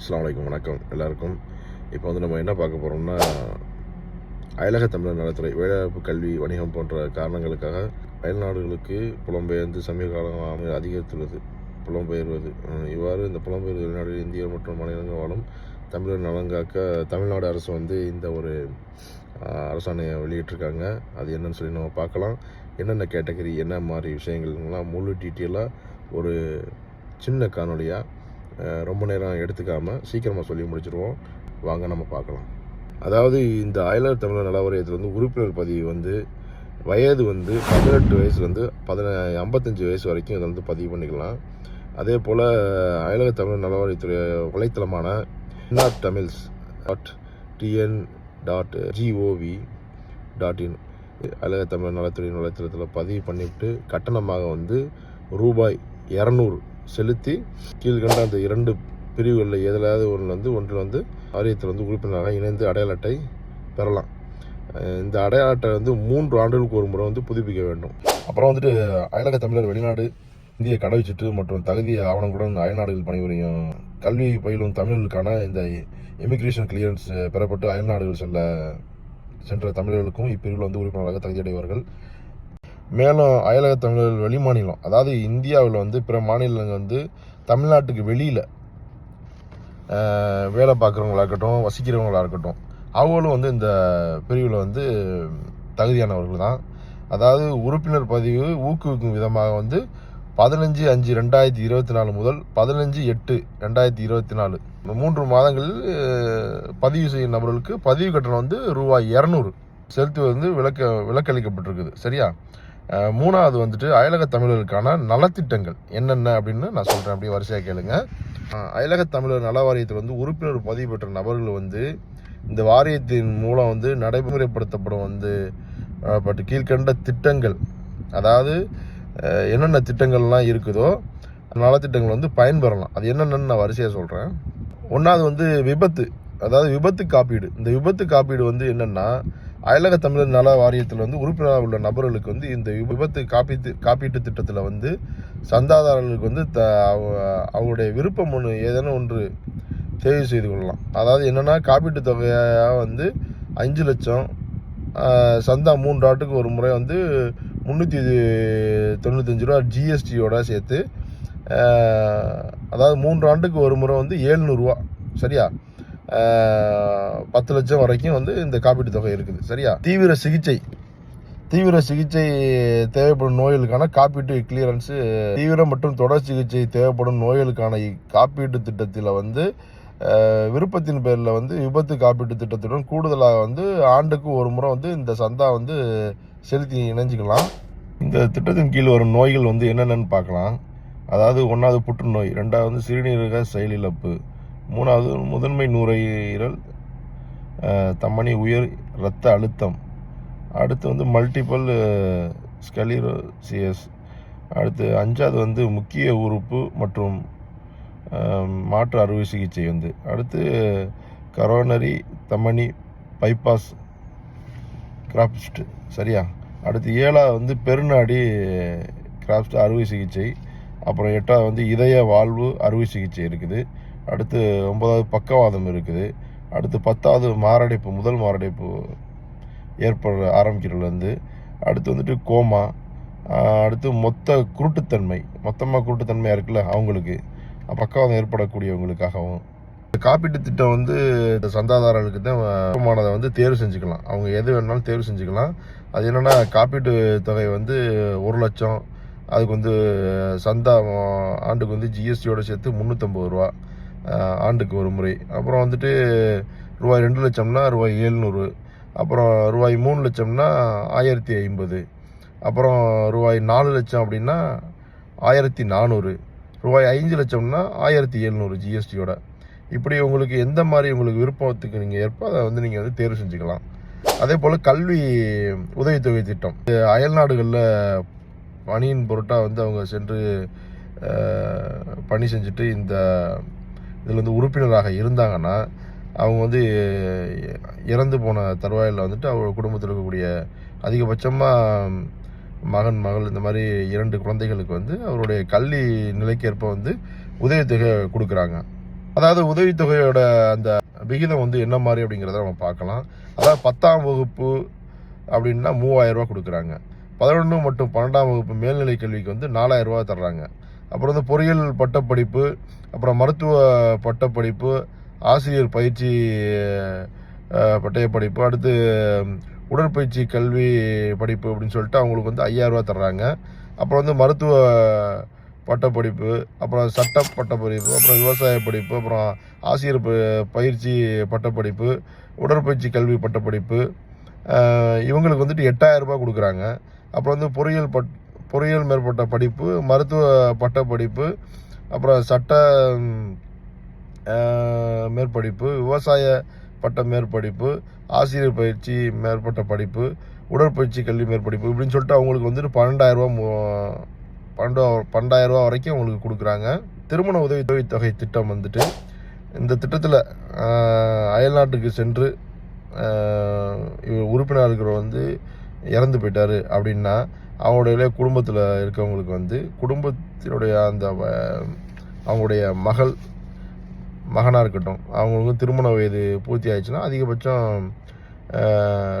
அஸ்ஸலாமு வணக்கம் எல்லாருக்கும். இப்போ வந்து நம்ம என்ன பார்க்க போகிறோம்னா அயலக தமிழர் நலத்துறை வேலைவாய்ப்பு கல்வி வணிகம் போன்ற காரணங்களுக்காக அயல்நாடுகளுக்கு புலம்பெயர்ந்து சமீப காலமாக அதிகரித்துள்ளது புலம்பெயர்வது. இவ்வாறு இந்த புலம்பெயர்வு வெளிநாடு இந்தியா மற்றும் மாநிலங்கள் வாழும் தமிழர் நலங்காக்க தமிழ்நாடு அரசு வந்து இந்த ஒரு அரசாணையை வெளியிட்டிருக்காங்க. அது என்னன்னு சொல்லி நம்ம பார்க்கலாம். என்னென்ன கேட்டகரி என்ன மாதிரி விஷயங்கள்லாம் முழு டீட்டெயிலாக ஒரு சின்ன காணொலியாக ரொம்ப நேரம் எடுத்துக்காமல் சீக்கிரமாக சொல்லி முடிச்சிருவோம். வாங்க நம்ம பார்க்கலாம். அதாவது இந்த அயலர் தமிழர் நல வாரியத்தில் வந்து உறுப்பினர் பதிவு வந்து வயது வந்து பதினெட்டு வயசுலேருந்து பதின ஐம்பத்தஞ்சு வயசு வரைக்கும் இதை வந்து பதிவு பண்ணிக்கலாம். அதே போல் அயலக தமிழர் நல வலைத்தளமான not Tamils dot TN dot GOV dot in. அயலக தமிழ் நலத்துறை வலைத்தளத்தில் பதிவு பண்ணிவிட்டு கட்டணமாக வந்து ரூபாய் இரநூறு செலுத்தி கீழ்கண்ட அந்த இரண்டு பிரிவுகளில் எதிலாவது ஒன்று வந்து ஒன்றில் வந்து வாரியத்தில் வந்து உறுப்பினராக இணைந்து அடையாள அட்டை பெறலாம். இந்த அடையாள அட்டை வந்து மூன்று ஆண்டுகளுக்கு ஒரு முறை வந்து புதுப்பிக்க வேண்டும். அப்புறம் வந்துட்டு அயலக தமிழர் வெளிநாடு இந்திய கடவுச்சீட்டு மற்றும் தகுதி ஆவணங்களுடன் அயல்நாடுகள் பணிபுரியும் கல்வி பயிலும் தமிழர்களுக்கான இந்த இமிகிரேஷன் கிளியரன்ஸ் பெறப்பட்டு அயல்நாடுகள் செல்ல சென்ற தமிழர்களுக்கும் இப்பிரிவில் வந்து உறுப்பினராக தகுதியடைவார்கள் மேலும் அயலக தமிழர்கள் வெளிமாநிலம் அதாவது இந்தியாவில் வந்து பிற மாநிலங்கள் வந்து தமிழ்நாட்டுக்கு வெளியில் வேலை பார்க்குறவங்களா இருக்கட்டும் வசிக்கிறவங்களா இருக்கட்டும் அவங்களும் வந்து இந்த பிரிவில் வந்து தகுதியானவர்கள் தான். அதாவது உறுப்பினர் பதிவு ஊக்குவிக்கும் விதமாக வந்து பதினஞ்சு அஞ்சு ரெண்டாயிரத்தி இருபத்தி நாலு முதல் பதினஞ்சு எட்டு ரெண்டாயிரத்தி இருபத்தி நாலு. மூன்று மாதங்களில் பதிவு செய்யும் நபர்களுக்கு பதிவு கட்டணம் வந்து ரூபாய் இரநூறு. செலுத்துவது வந்து விலக்க விலக்களிக்கப்பட்டிருக்குது சரியா? மூணாவது வந்துட்டு அயலக தமிழர்களுக்கான நலத்திட்டங்கள் என்னென்ன அப்படின்னு நான் சொல்கிறேன் அப்படியே வரிசையாக கேளுங்க. அயலக தமிழர் நல வாரியத்தில் வந்து உறுப்பினர் பதிவு பெற்ற நபர்கள் வந்து இந்த வாரியத்தின் மூலம் வந்து நடைமுறைப்படுத்தப்படும் வந்து பட்டு கீழ்கண்ட திட்டங்கள் அதாவது என்னென்ன திட்டங்கள்லாம் இருக்குதோ அந்த நலத்திட்டங்கள் வந்து பயன்பெறலாம். அது என்னென்னு நான் வரிசையாக சொல்கிறேன் ஒன்றாவது வந்து விபத்து அதாவது விபத்து காப்பீடு. இந்த விபத்து காப்பீடு வந்து என்னென்னா அயலக தமிழர் நல வாரியத்தில் வந்து உறுப்பினராக உள்ள நபர்களுக்கு வந்து இந்த விபத்து காப்பீட்டு காப்பீட்டு திட்டத்தில் வந்து சந்தாதாரர்களுக்கு வந்து த அவ- விருப்பம் ஒன்று ஏதேனும் ஒன்று தேர்வு செய்து கொள்ளலாம். அதாவது என்னென்னா காப்பீட்டு தொகையாக வந்து அஞ்சு லட்சம் சந்தா மூன்று ஆட்டுக்கு ஒரு முறை வந்து முந்நூற்றி தொண்ணூத்தஞ்சு ரூபா ஜிஎஸ்டியோட சேர்த்து அதாவது மூன்று ஆண்டுக்கு ஒரு முறை வந்து ஏழ்நூறுரூவா சரியா? பத்து லட்சம் வரைக்கும் வந்து இந்த காப்பீட்டு தொகை இருக்குது. சரியா? தீவிர சிகிச்சை. தீவிர சிகிச்சை தேவைப்படும் நோய்களுக்கான காப்பீட்டு கிளியரன்ஸு தீவிர மற்றும் தொடர் சிகிச்சை தேவைப்படும் நோய்களுக்கான காப்பீட்டு திட்டத்தில் வந்து விருப்பத்தின் பேரில் வந்து விபத்து காப்பீட்டு திட்டத்துடன் கூடுதலாக வந்து ஆண்டுக்கு ஒரு முறை வந்து இந்த சந்தா வந்து செலுத்தி இணைஞ்சிக்கலாம். இந்த திட்டத்தின் கீழ் வரும் நோய்கள் வந்து என்னென்னு பார்க்கலாம். அதாவது ஒன்றாவது புற்றுநோய் ரெண்டாவது சிறுநீரக செயலிழப்பு மூணாவது முதன்மை நுரையீரல் தமனி உயர் இரத்த அழுத்தம். அடுத்து வந்து மல்டிபிள் ஸ்கலிரோசியஸ் அடுத்து அஞ்சாவது வந்து முக்கிய உறுப்பு மற்றும் மாற்று அறுவை சிகிச்சை வந்து. அடுத்து கரோனரி தமனி பைபாஸ் கிராப்ஸ்ட் சரியா? அடுத்து ஏழாவது வந்து பெருநாடி கிராப்ஸ்ட் அறுவை சிகிச்சை. அப்புறம் எட்டாவது வந்து இதய வாழ்வு அறுவை சிகிச்சை இருக்குது. அடுத்து ஒன்பதாவது பக்கவாதம் இருக்குது. அடுத்து பத்தாவது மாரடைப்பு முதல் மாரடைப்பு ஏற்பட ஆரம்பிக்கிறதுலேருந்து அடுத்து வந்துட்டு கோமா அடுத்து மொத்த குருட்டுத்தன்மை மொத்தமாக குருட்டுத்தன்மையாக இருக்குல்ல அவங்களுக்கு. பக்கவாதம் ஏற்படக்கூடியவங்களுக்காகவும். இந்த காப்பீட்டு திட்டம் வந்து இந்த சந்தாதாரர்களுக்கு தான் விருப்பமானதை வந்து தேர்வு செஞ்சுக்கலாம். அவங்க எது வேணாலும் தேர்வு செஞ்சுக்கலாம். அது என்னென்னா காப்பீட்டு தொகை வந்து ஒரு லட்சம். அதுக்கு வந்து சந்தா ஆண்டுக்கு வந்து ஜிஎஸ்டியோட சேர்த்து முந்நூற்றம்பது ரூபா. ஆண்டுக்கு ஒரு முறை. அப்புறம் வந்துட்டு ரூபாய் ரெண்டு லட்சம்னா ரூபாய் ஏழ்நூறு. அப்புறம் ரூபாய் மூணு லட்சம்னா ஆயிரத்தி ஐம்பது. அப்புறம் ரூபாய் நாலு லட்சம் அப்படின்னா ஆயிரத்தி நானூறு. ரூபாய் ஐந்து லட்சம்னா ஆயிரத்தி எழுநூறு ஜிஎஸ்டியோட இப்படி உங்களுக்கு எந்த மாதிரி உங்களுக்கு விருப்பத்துக்கு நீங்கள் ஏற்ப அதை வந்து நீங்கள் வந்து தேர்வு செஞ்சுக்கலாம். அதே போல் கல்வி உதவித்தொகை திட்டம். இது அயல் நாடுகளில் பணியின் பொருட்டாக வந்து அவங்க சென்று பணி செஞ்சுட்டு இந்த இதில் வந்து உறுப்பினராக இருந்தாங்கன்னா அவங்க வந்து இறந்து போன தருவாயில் வந்துட்டு அவங்க குடும்பத்தில் இருக்கக்கூடிய அதிகபட்சமாக மகன் மகள் இந்த மாதிரி இரண்டு குழந்தைகளுக்கு வந்து அவருடைய கல்வி நிலைக்கேற்ப வந்து உதவித்தொகை கொடுக்குறாங்க. அதாவது உதவித்தொகையோட அந்த விகிதம் வந்து என்ன மாதிரி அப்படிங்கிறத நம்ம பார்க்கலாம். அதாவது பத்தாம் வகுப்பு அப்படின்னா மூவாயிரம் கொடுக்குறாங்க. பதினொன்று மற்றும் பன்னெண்டாம் வகுப்பு மேல்நிலை கல்விக்கு வந்து நாலாயிரம் தர்றாங்க. அப்புறம் வந்து பொறியியல் பட்டப்படிப்பு அப்புறம் மருத்துவ பட்டப்படிப்பு ஆசிரியர் பயிற்சி பட்டயப்படிப்பு பட்டய படிப்பு அடுத்து உடற்பயிற்சி கல்வி படிப்பு அப்படின்னு சொல்லிட்டு அவங்களுக்கு வந்து ஐயாயிரரூவா தர்றாங்க. அப்புறம் வந்து மருத்துவ பட்டப்படிப்பு அப்புறம் சட்ட பட்டப்படிப்பு அப்புறம் விவசாய படிப்பு அப்புறம் ஆசிரியர் ப- பயிற்சி பட்டப்படிப்பு உடற்பயிற்சி கல்வி பட்டப்படிப்பு இவங்களுக்கு வந்துட்டு எட்டாயிரம் கொடுக்குறாங்க. அப்புறம் வந்து பொறியியல் பட் பொறியியல் மேற்பட்ட படிப்பு மருத்துவ பட்ட படிப்பு அப்புறம் சட்ட மேற்படிப்பு விவசாய பட்ட மேற்படிப்பு ஆசிரியர் பயிற்சி மேற்பட்ட படிப்பு உடற்பயிற்சி கல்வி மேற்படிப்பு இப்படின்னு சொல்லிட்டு அவங்களுக்கு வந்துட்டு பன்னெண்டாயிரரூபா பன்னெண்டு பன்னெண்டாயிரம் ரூபா வரைக்கும் அவங்களுக்கு கொடுக்குறாங்க. திருமண உதவி தொகை திட்டம் வந்துட்டு இந்த திட்டத்தில் அயல்நாட்டுக்கு சென்று இவர் உறுப்பினர்கள் வந்து இறந்து போயிட்டார் அப்படின்னா அவங்களுடைய குடும்பத்தில் இருக்கவங்களுக்கு வந்து குடும்பத்தினுடைய அந்த வ- அவங்களுடைய மகள் மகனாக இருக்கட்டும் அவங்களுக்கு திருமண வயது பூர்த்தி ஆயிடுச்சுன்னா அதிகபட்சம்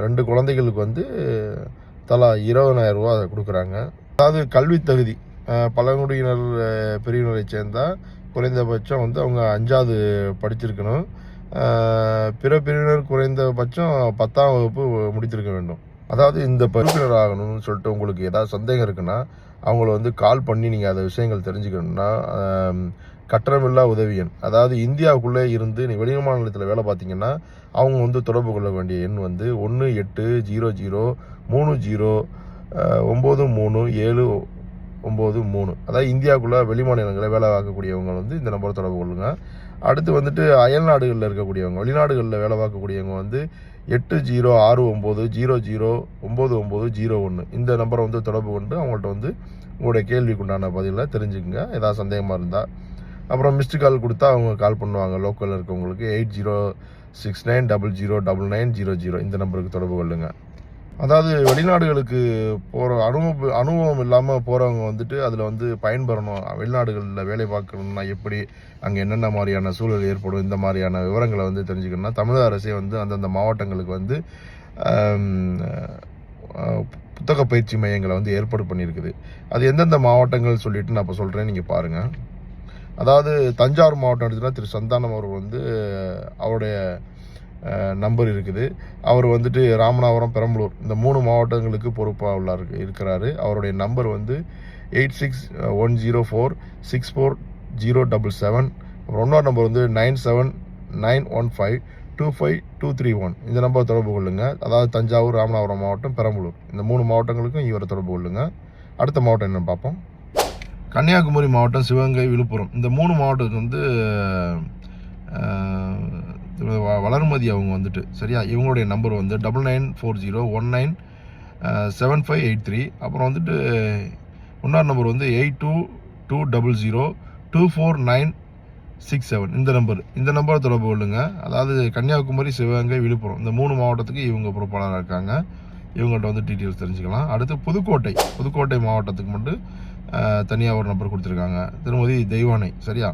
ரெண்டு குழந்தைகளுக்கு வந்து தலா இருபதனாயிரம் ரூபா கொடுக்குறாங்க. அதாவது கல்வி தகுதி பழங்குடியினர் பிரிவினரை சேர்ந்தால் குறைந்தபட்சம் வந்து அவங்க அஞ்சாவது படிச்சிருக்கணும். பிற பிரிவினர் குறைந்தபட்சம் பத்தாம் வகுப்பு முடித்திருக்க வேண்டும். அதாவது இந்த உறுப்பினர் ஆகணும்னு சொல்லிட்டு உங்களுக்கு ஏதாவது சந்தேகம் இருக்குன்னா அவங்கள வந்து கால் பண்ணி நீங்கள் அதை விஷயங்கள் தெரிஞ்சுக்கணும்னா கட்டணமில்லா உதவியன் அதாவது இந்தியாவுக்குள்ளே இருந்து நீ வெளி மாநிலத்தில் வேலை பார்த்தீங்கன்னா அவங்க வந்து தொடர்பு கொள்ள வேண்டிய எண் வந்து ஒன்று எட்டு ஜீரோ ஜீரோ மூணு ஜீரோ ஒம்பது மூணு ஏழு ஒம்பது மூணு. அதாவது இந்தியாவுக்குள்ளே வெளி மாநிலங்களில் வேலை பார்க்கக்கூடியவங்க வந்து இந்த நம்பரை தொடர்பு கொள்ளுங்கள் அடுத்து வந்துட்டு அயல் நாடுகளில் இருக்கக்கூடியவங்க வெளிநாடுகளில் வேலை பார்க்கக்கூடியவங்க வந்து எட்டு ஜீரோ ஆறு ஒம்பது ஜீரோ ஜீரோ ஒம்பது ஒம்பது ஜீரோ ஒன்று இந்த நம்பரை வந்து தொடர்பு கொண்டு அவங்கள்ட்ட வந்து உங்களுடைய கேள்விக்குண்டான பதிலை தெரிஞ்சுக்குங்க. ஏதாவது சந்தேகமாக இருந்தால் அப்புறம் மிஸ்டு கால் கொடுத்தா அவங்க கால் பண்ணுவாங்க. லோக்கலில் இருக்கவங்களுக்கு eight zero six nine double zero double nine zero zero இந்த நம்பருக்கு தொடர்பு கொள்ளுங்கள் அதாவது வெளிநாடுகளுக்கு போகிற அனுபவம் அனுபவம் இல்லாமல் போகிறவங்க வந்துட்டு அதில் வந்து பயன்பெறணும். வெளிநாடுகளில் வேலை பார்க்கணும்னா எப்படி அங்கே என்னென்ன மாதிரியான சூழல் ஏற்படும் இந்த மாதிரியான விவரங்களை வந்து தெரிஞ்சுக்கணும்னா தமிழக அரசே வந்து அந்தந்த மாவட்டங்களுக்கு வந்து புத்தக பயிற்சி மையங்களை வந்து ஏற்பாடு பண்ணியிருக்குது. அது எந்தெந்த மாவட்டங்கள் சொல்லிட்டு நான் இப்போ சொல்கிறேன் நீங்கள் பாருங்கள் அதாவது தஞ்சாவூர் மாவட்டம் எடுத்துன்னா திரு சந்தானம் அவர் வந்து அவருடைய நம்பர் இருக்குது. அவர் வந்துட்டு ராமநாதபுரம் பெரம்பலூர் இந்த மூணு மாவட்டங்களுக்கு பொறுப்பாக உள்ளார் இருக்கிறாரு. அவருடைய நம்பர் வந்து eight six one zero four six four zero double seven. அப்புறம் இன்னொரு நம்பர் வந்து nine seven nine one five two five two three one. இந்த நம்பர் தொடர்பு கொள்ளுங்கள் அதாவது தஞ்சாவூர் ராமநாதபுரம் மாவட்டம் பெரம்பலூர். இந்த மூணு மாவட்டங்களுக்கும் இவரை தொடர்பு கொள்ளுங்கள் அடுத்த மாவட்டம் என்ன பார்ப்போம். கன்னியாகுமரி மாவட்டம் சிவகங்கை விழுப்புரம். இந்த மூணு மாவட்டத்துக்கு வந்து திரு வ- வளர்மதி அவங்க வந்துட்டு சரியா? இவங்களுடைய நம்பர் வந்து double nine four zero one nine seven five eight three அப்புறம் வந்துட்டு இன்னொரு நம்பர் வந்து eight two two double zero two four nine six seven இந்த நம்பர் இந்த நம்பரை தொடர்பு கொள்ளுங்க. அதாவது கன்னியாகுமரி சிவகங்கை விழுப்புரம் இந்த மூணு மாவட்டத்துக்கு இவங்க பொறுப்பாளராக இருக்காங்க. இவங்கள்ட்ட வந்து டீட்டெயில்ஸ் தெரிஞ்சுக்கலாம். அடுத்து புதுக்கோட்டை புதுக்கோட்டை மாவட்டத்துக்கு மட்டும் தனியாக ஒரு நம்பர் கொடுத்துருக்காங்க. திருமதி தெய்வானை சரியா?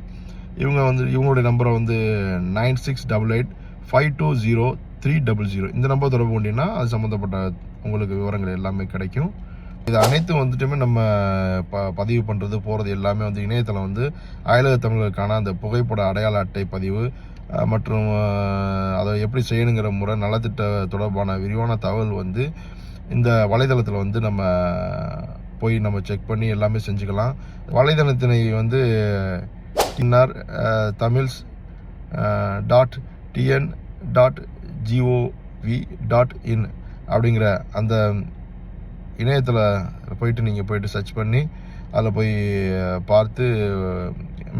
இவங்க வந்து இவங்களுடைய நம்பரை வந்து nine six double eight five two zero three double zero இந்த நம்பர் தொடர்பு கொண்டீங்கன்னா அது சம்மந்தப்பட்ட உங்களுக்கு விவரங்கள் எல்லாமே கிடைக்கும். இது அனைத்தும் வந்துட்டுமே நம்ம ப பதிவு பண்ணுறது போகிறது எல்லாமே வந்து இணையதளம் வந்து அயலக தமிழர்களுக்கான அந்த புகைப்பட அடையாள அட்டை பதிவு மற்றும் அதை எப்படி செய்யணுங்கிற முறை நலத்திட்ட தொடர்பான விரிவான தகவல் வந்து இந்த வலைதளத்தில் வந்து நம்ம போய் நம்ம செக் பண்ணி எல்லாமே செஞ்சுக்கலாம். வலைதளத்தினை வந்து இன்னார் Tamils dot TN dot GOV dot in அப்படிங்கிற அந்த இணையத்தில் போயிட்டு நீங்கள் போயிட்டு சர்ச் பண்ணி அதில் போய் பார்த்து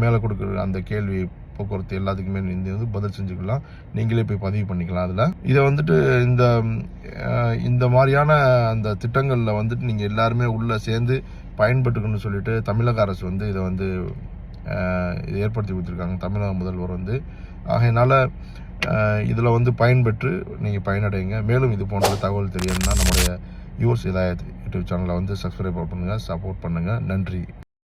மேலே கொடுக்குற அந்த கேள்வி போக்குவரத்து எல்லாத்துக்குமே இந்த வந்து பதில் செஞ்சுக்கலாம். நீங்களே போய் பதிவு பண்ணிக்கலாம் அதில். இதை வந்துட்டு இந்த இந்த மாதிரியான அந்த திட்டங்களில் வந்துட்டு நீங்கள் எல்லாருமே உள்ளே சேர்ந்து பயன்பட்டுக்கணும்னு சொல்லிட்டு தமிழக அரசு வந்து இதை வந்து இதை ஏற்படுத்தி கொடுத்துருக்காங்க. தமிழக முதல்வர் வந்து. ஆகையினால் இதில் வந்து பயன்பெற்று நீங்கள் பயனடைங்க. மேலும் இது போன்ற தகவல் தெரியணும்னா நம்முடைய யூஸ் இதாயத் யூடியூப் சேனலை வந்து சப்ஸ்கிரைப் பண்ணுங்கள் சப்போர்ட் பண்ணுங்கள் நன்றி.